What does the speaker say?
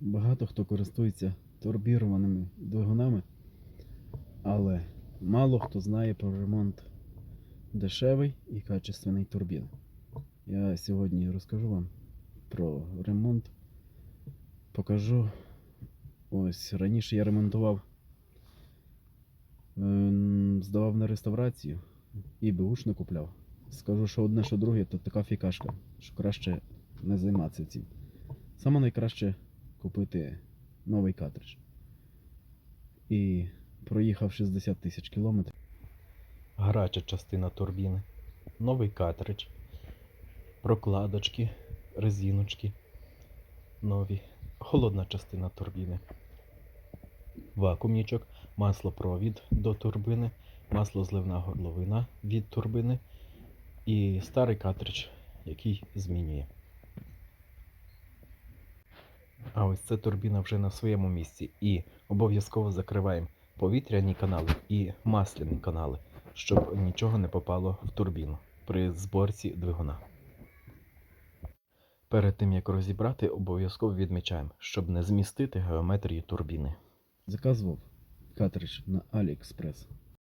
Багато хто користується турбірованими двигунами, але мало хто знає про ремонт дешевий і качественний турбін. Я сьогодні розкажу вам про ремонт. Покажу. Ось раніше я ремонтував, ем, здавав на реставрацію і беушне купляв. Скажу, що одне, що друге, то така фікашка, що краще не займатися цим. Саме найкраще купити новий картридж. І проїхав 60 тисяч кілометрів. гаряча частина турбіни, новий картридж, прокладочки, резиночки. Нові, холодна частина турбіни, вакуумничок, маслопровід до турбини, маслозливна горловина від турбини. І старий картридж, який змінює. А ось ця турбіна вже на своєму місці і обов'язково закриваємо повітряні канали і масляні канали щоб нічого не попало в турбіну при зборці двигуна. Перед тим як розібрати, обов'язково відмічаємо, щоб не змістити геометрію турбіни. Заказував картридж на AliExpress.